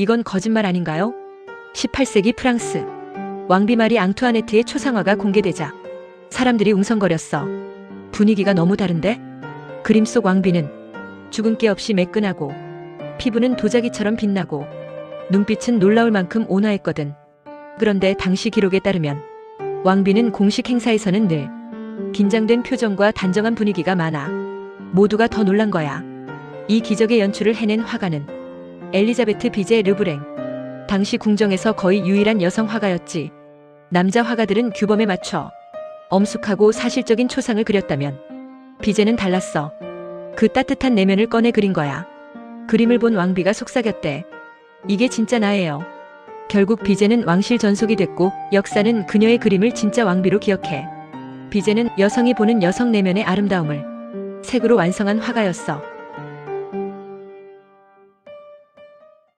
이건 거짓말 아닌가요? 18세기 프랑스. 왕비 마리 앙투아네트의 초상화가 공개되자 사람들이 웅성거렸어. 분위기가 너무 다른데? 그림 속 왕비는 죽은 게 없이 매끈하고 피부는 도자기처럼 빛나고 눈빛은 놀라울 만큼 온화했거든. 그런데 당시 기록에 따르면 왕비는 공식 행사에서는 늘 긴장된 표정과 단정한 분위기가 많아 모두가 더 놀란 거야. 이 기적의 연출을 해낸 화가는 엘리자베트 비제 르브랭. 당시 궁정에서 거의 유일한 여성 화가였지. 남자 화가들은 규범에 맞춰 엄숙하고 사실적인 초상을 그렸다면 비제는 달랐어. 그 따뜻한 내면을 꺼내 그린 거야. 그림을 본 왕비가 속삭였대. 이게 진짜 나예요. 결국 비제는 왕실 전속이 됐고 역사는 그녀의 그림을 진짜 왕비로 기억해. 비제는 여성이 보는 여성 내면의 아름다움을 색으로 완성한 화가였어.